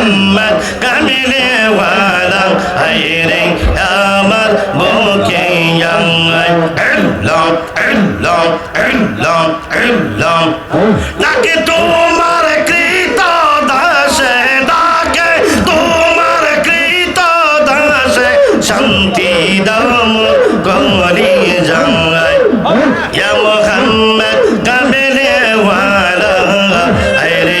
محمد كامل ولم خير يا আমার মুখে তাকে তোমার কৃত দাসে তাকে তোমার কৃত দাসে শান্তি দম গরি জঙ্গল মোহাম্মদ কামেলে ওয়ালা আরে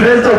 vezes ou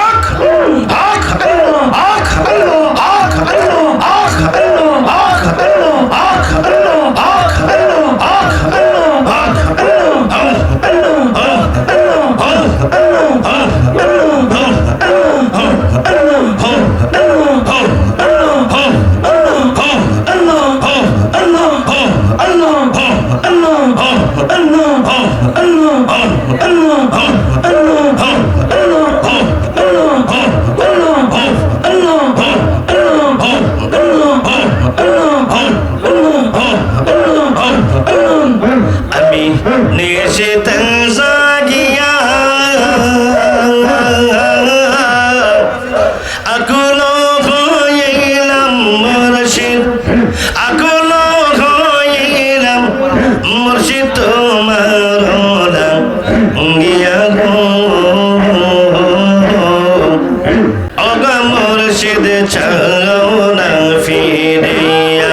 না ফিরিয়া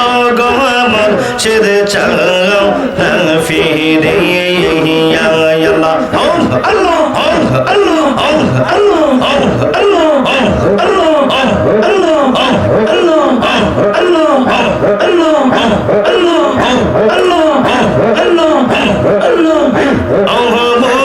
অগো আমার সেদ চাও না ফিরিয়া আল্লাহ আল্লাহ আল্লাহ আল্লাহ আল্লাহ আল্লাহ Oh,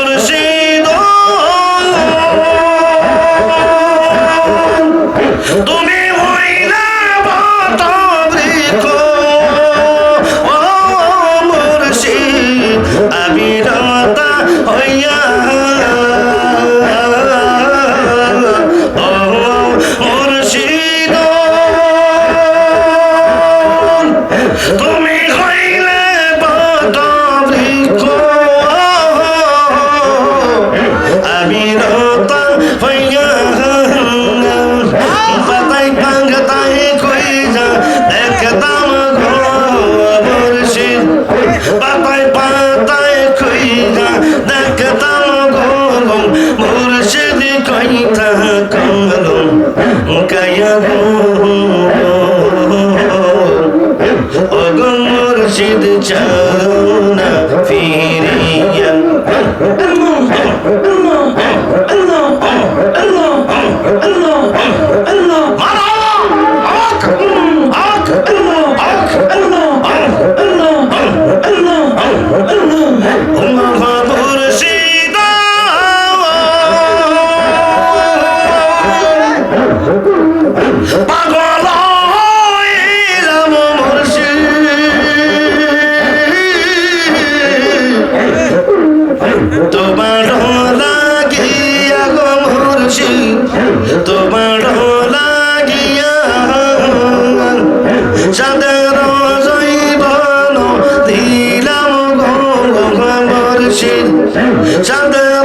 Yeah. 레전드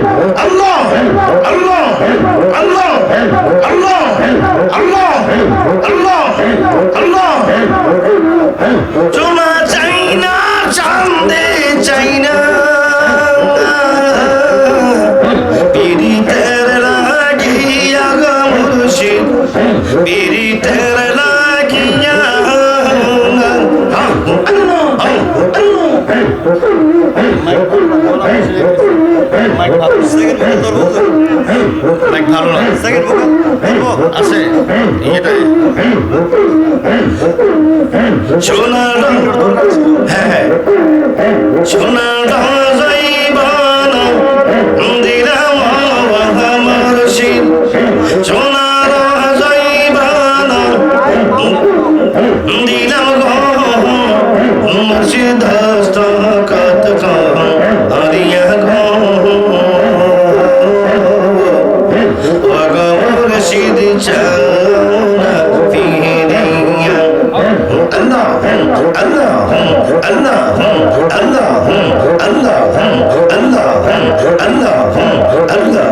সোনার হ্যাঁ সোনার যাইবানা দিলাম আমার শীত সোনার যাইবানা দিলাম মসজিদ কাত হারিয়া গো আগম রশিদ চা Allah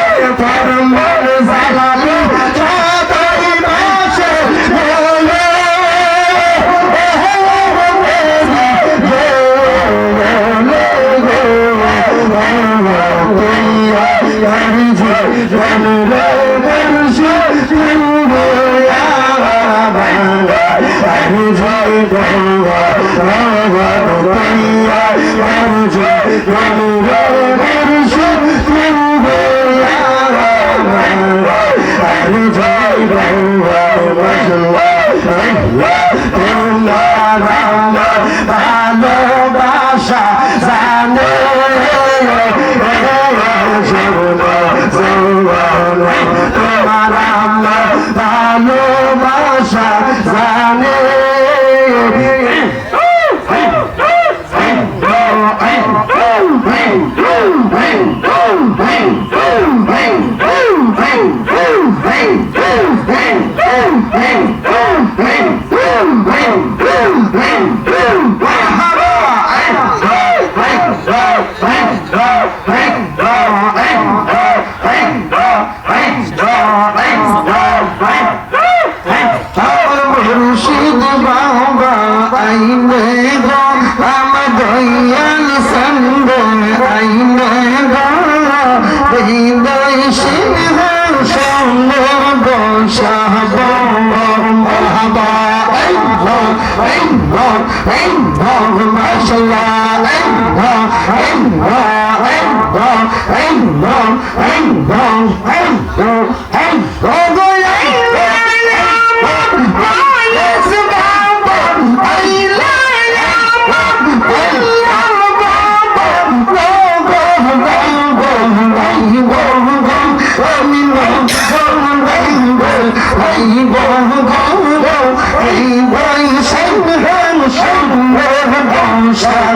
সংসার